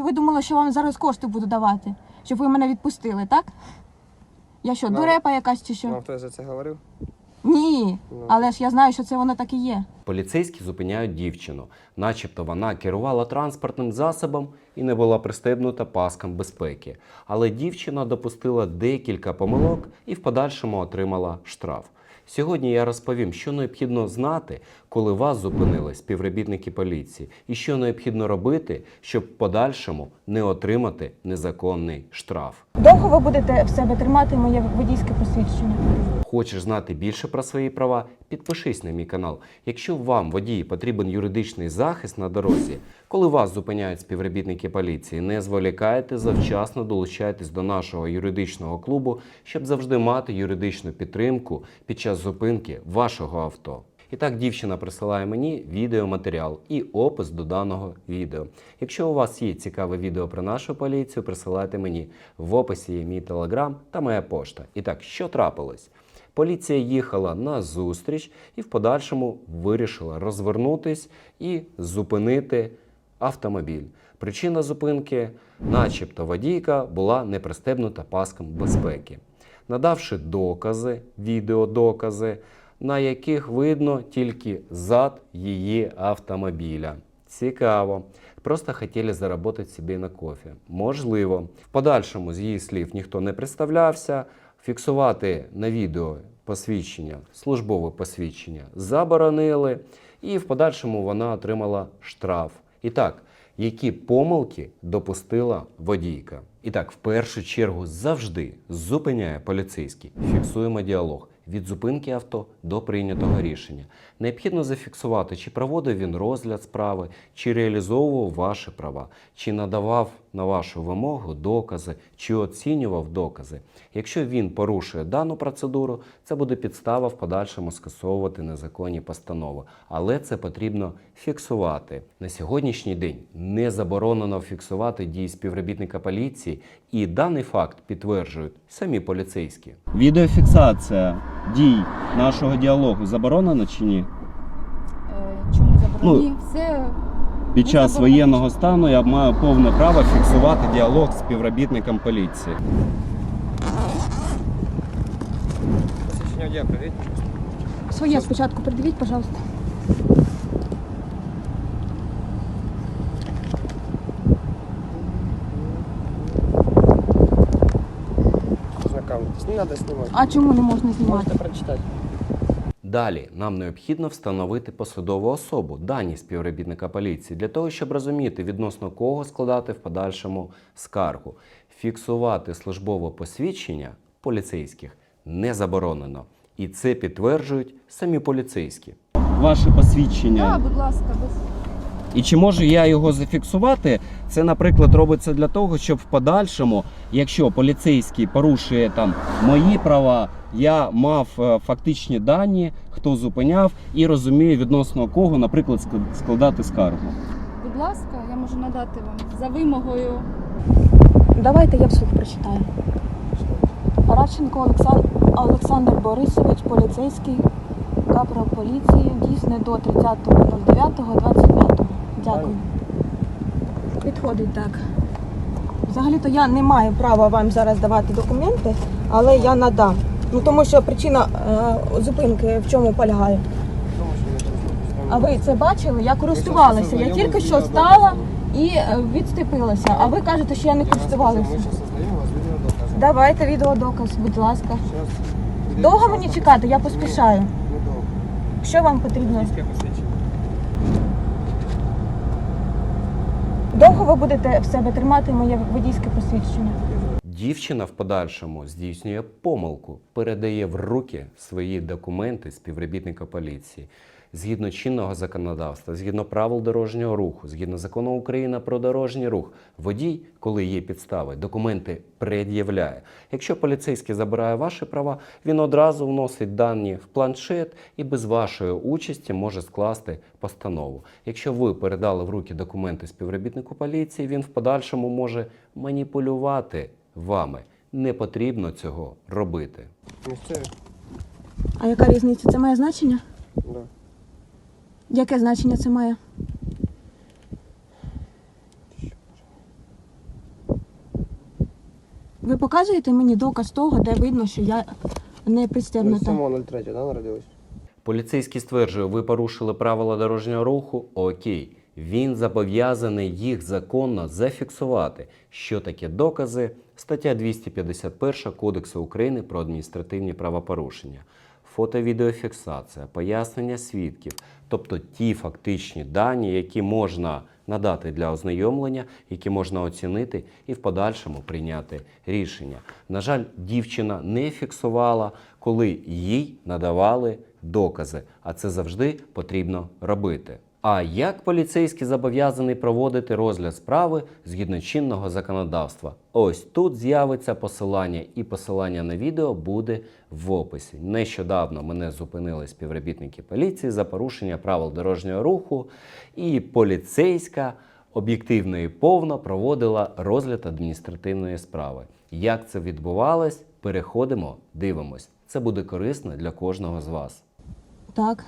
Чи ви думали, що вам зараз кошти буду давати, щоб ви мене відпустили, так? Я що, Ну, дурепа якась чи що? Вам хтось за це говорив? Ні. Ну. Але ж я знаю, що це воно так і є. Поліцейські зупиняють дівчину, начебто вона керувала транспортним засобом і не була пристебнута паскам безпеки. Але дівчина допустила декілька помилок і в подальшому отримала штраф. Сьогодні я розповім, що необхідно знати, коли вас зупинили співробітники поліції, і що необхідно робити, щоб в подальшому не отримати незаконний штраф. Довго ви будете в себе тримати моє водійське посвідчення? Хочеш знати більше про свої права? Підпишись на мій канал. Якщо вам, водії, потрібен юридичний захист на дорозі, коли вас зупиняють співробітники поліції, не зволікайте, завчасно долучайтесь до нашого юридичного клубу, щоб завжди мати юридичну підтримку під час зупинки вашого авто. І так дівчина присилає мені відеоматеріал і опис до даного відео. Якщо у вас є цікаве відео про нашу поліцію, присилайте мені. В описі є мій телеграм та моя пошта. І так, що трапилось? Поліція їхала на зустріч і в подальшому вирішила розвернутись і зупинити автомобіль. Причина зупинки, начебто, водійка була не пристебнута паском безпеки. Надавши докази, відеодокази, на яких видно тільки зад її автомобіля. Цікаво. Просто хотіли заробити собі на кофе. Можливо. В подальшому, з її слів, ніхто не представлявся. Фіксувати на відео посвідчення, службове посвідчення заборонили, і в подальшому вона отримала штраф. І так, які помилки допустила водійка? І так, в першу чергу завжди зупиняє поліцейський. Фіксуємо діалог від зупинки авто до прийнятого рішення. Необхідно зафіксувати, чи проводив він розгляд справи, чи реалізовував ваші права, чи надавав на вашу вимогу докази, чи оцінював докази. Якщо він порушує дану процедуру, це буде підстава в подальшому скасовувати незаконні постанови. Але це потрібно фіксувати. На сьогоднішній день не заборонено фіксувати дії співробітника поліції, і даний факт підтверджують самі поліцейські. Відеофіксація дій нашого діалогу заборонена чи ні? Е, Чому Ну. Все Під Не час заборонено. воєнного стану я маю повне право фіксувати діалог з співробітником поліції. Посвідчення. Своє спочатку придивіть, пожалуйста. Не треба знімати. А чому не можна знімати? Можете прочитати. Далі нам необхідно встановити посадову особу, дані співробітника поліції, для того, щоб розуміти, відносно кого складати в подальшому скаргу. Фіксувати службове посвідчення поліцейських не заборонено. І це підтверджують самі поліцейські. Ваше Так, посвідчення. будь ласка, без І чи можу я його зафіксувати? Це, наприклад, робиться для того, щоб в подальшому, якщо поліцейський порушує там мої права, я мав е, фактичні дані, хто зупиняв, і розумію відносно кого, наприклад, складати скаргу. будь ласка, я можу надати вам за вимогою. Давайте я вслух прочитаю. Радченко Олександр, Олександр Борисович, поліцейський, капрал поліції, дійсне до 30.09.25. Дякую. Підходить так. Взагалі-то я не маю права вам зараз давати документи, але я надам. Ну тому що причина е, зупинки в чому полягає. А ви це бачили? Я користувалася. Я тільки що стала і е, відстепилася. А ви кажете, що я не користувалася. Давайте відеодоказ, будь ласка. Довго мені чекати? Я поспішаю. Що вам потрібно? Водійське посвідчення. Довго ви будете в себе тримати моє водійське посвідчення? Дівчина в подальшому здійснює помилку, передає в руки свої документи співробітника поліції. Згідно чинного законодавства, згідно правил дорожнього руху, згідно закону України про дорожній рух, водій, коли є підстави, документи пред'являє. Якщо поліцейський забирає ваші права, він одразу вносить дані в планшет і без вашої участі може скласти постанову. Якщо ви передали в руки документи співробітнику поліції, він в подальшому може маніпулювати вами. Не потрібно цього робити. Місцеві? А яка різниця? Це має значення? Да. Яке значення це має? Ви показуєте мені доказ того, де видно, що я не пристебнута? 07.03, да, народились? Поліцейський стверджує, ви порушили правила дорожнього руху. Окей. Він зобов'язаний їх законно зафіксувати. Що таке докази? Стаття 251 Кодексу України про адміністративні правопорушення. Фото-відеофіксація, пояснення свідків, тобто ті фактичні дані, які можна надати для ознайомлення, які можна оцінити і в подальшому прийняти рішення. На жаль, дівчина не фіксувала, коли їй надавали докази, а це завжди потрібно робити. А як поліцейський зобов'язаний проводити розгляд справи згідно чинного законодавства? Ось тут з'явиться посилання, і посилання на відео буде в описі. Нещодавно мене зупинили співробітники поліції за порушення правил дорожнього руху, і поліцейська об'єктивно і повно проводила розгляд адміністративної справи. Як це відбувалось? Переходимо, дивимось. Це буде корисно для кожного з вас. Так.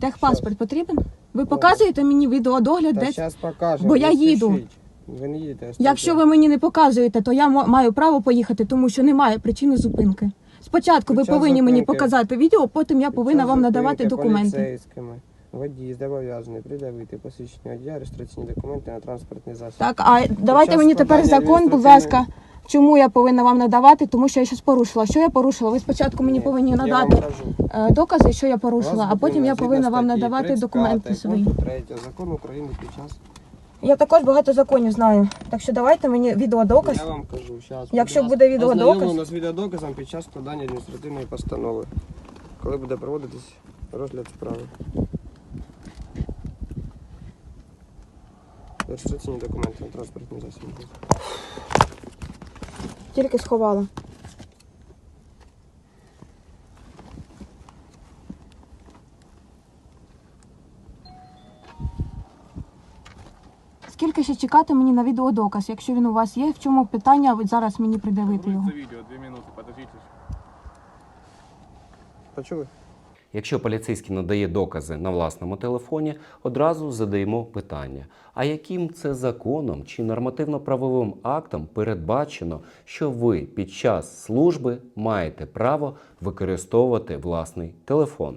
Техпаспорт потрібен? Ви показуєте мені відеодогляд Та десь? зараз покажемо. Бо я не їду. спішіть. Ви не їдете. Якщо ви мені не показуєте, то я мо- маю право поїхати, тому що немає причини зупинки. Спочатку ви Під час повинні мені зупинки- показати відео, потім я повинна вам надавати зупинки документи. Поліцейськими. Водій зобов'язаний придавити посвідчення водія, реєстраційні документи на транспортний засіб. Так, а давайте мені тепер складання закон, будь ласка. Чому я повинна вам надавати? Тому що я щось порушила. Що я порушила? Ви спочатку мені Ні, повинні я вам надати кажу. е, докази, що я порушила, Вас а потім я повинна вам статті надавати 35 документи свої. пункту 3 Закону України під час. Я також багато законів знаю. Так що давайте мені відеодоказ. Я вам кажу, зараз. Якщо буде відеодоказ- з відеодоказом під час складання адміністративної постанови. Коли буде проводитись розгляд справи. Реєстраційні документи на транспортний засіб. Тільки сховала. Скільки ще чекати мені на відеодоказ, якщо він у вас є? В чому питання ви зараз мені придавити його? Грузится видео, две минуты, подождите. Почули? Якщо поліцейський надає докази на власному телефоні, одразу задаємо питання: а яким це законом чи нормативно-правовим актом передбачено, що ви під час служби маєте право використовувати власний телефон?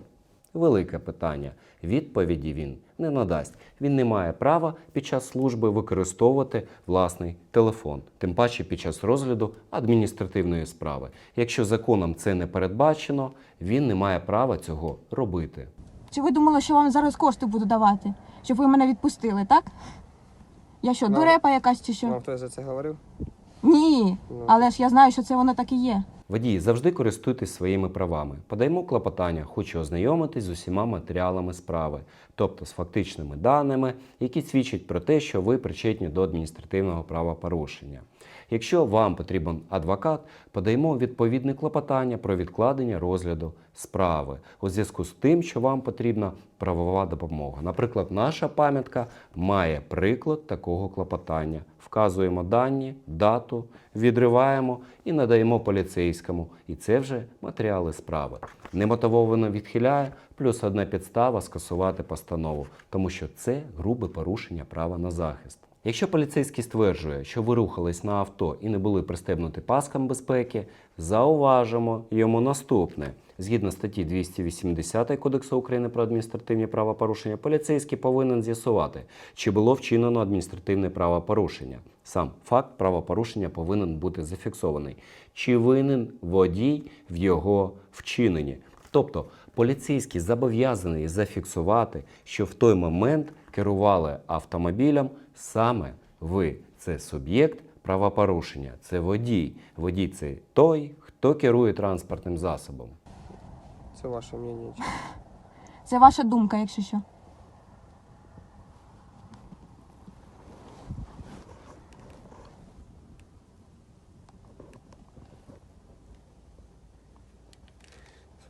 Велике питання. Відповіді він не надасть. Він не має права під час служби використовувати власний телефон, тим паче під час розгляду адміністративної справи. Якщо законом це не передбачено, він не має права цього робити. Чи ви думали, що вам зараз кошти буду давати, щоб ви мене відпустили, так? Я що, Ну, дурепа якась чи що? Вам хтось за це говорив? Ні, Ну. але ж я знаю, що це воно так і є. Водії завжди користуйтесь своїми правами. Подаємо клопотання, хочу ознайомитись з усіма матеріалами справи, тобто з фактичними даними, які свідчать про те, що ви причетні до адміністративного правопорушення. Якщо вам потрібен адвокат, подаємо відповідне клопотання про відкладення розгляду справи у зв'язку з тим, що вам потрібна правова допомога. Наприклад, наша пам'ятка має приклад такого клопотання. Вказуємо дані, дату, відриваємо і надаємо поліцейському. І це вже матеріали справи. Немотивовано відхиляє, плюс одна підстава скасувати постанову, тому що це грубе порушення права на захист. Якщо поліцейський стверджує, що ви рухались на авто і не були пристебнуті паскам безпеки, зауважимо йому наступне. Згідно статті 280 Кодексу України про адміністративні правопорушення, поліцейський повинен з'ясувати, чи було вчинено адміністративне правопорушення. Сам факт правопорушення повинен бути зафіксований. Чи винен водій в його вчиненні? Тобто поліцейський зобов'язаний зафіксувати, що в той момент керували автомобілем саме ви. Це суб'єкт правопорушення, це водій. Водій це той, хто керує транспортним засобом. Це ваше мнення. Це ваша думка, якщо що.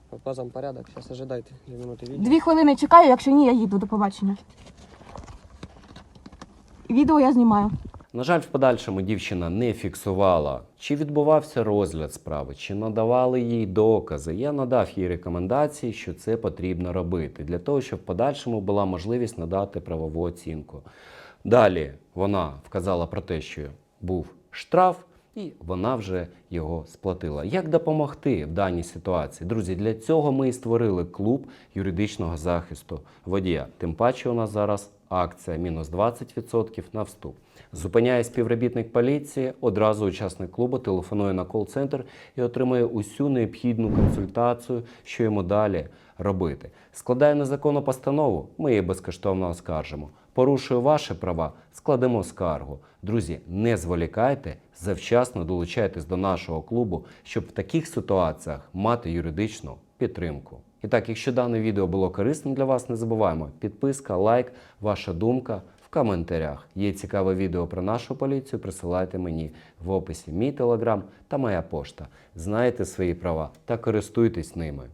По базам порядок. Зараз ожидайте. Дві минути відео. Дві хвилини чекаю, якщо ні, я їду. До побачення. Відео я знімаю. На жаль, в подальшому дівчина не фіксувала, чи відбувався розгляд справи, чи надавали їй докази. Я надав їй рекомендації, що це потрібно робити, для того, щоб в подальшому була можливість надати правову оцінку. Далі вона вказала про те, що був штраф, і вона вже його сплатила. Як допомогти в даній ситуації? Друзі, для цього ми і створили клуб юридичного захисту водія. Тим паче у нас зараз акція мінус 20% на вступ. Зупиняє співробітник поліції, одразу учасник клубу телефонує на кол-центр і отримує усю необхідну консультацію, що йому далі робити. Складає незаконну постанову, ми її безкоштовно оскаржимо. Порушує ваші права, складемо скаргу. Друзі, не зволікайте, завчасно долучайтесь до нашого клубу, щоб в таких ситуаціях мати юридичну підтримку. І так, якщо дане відео було корисним для вас, не забуваємо підписка, лайк, ваша думка в коментарях. Є цікаве відео про нашу поліцію, присилайте мені в описі мій телеграм та моя пошта. Знайте свої права та користуйтесь ними.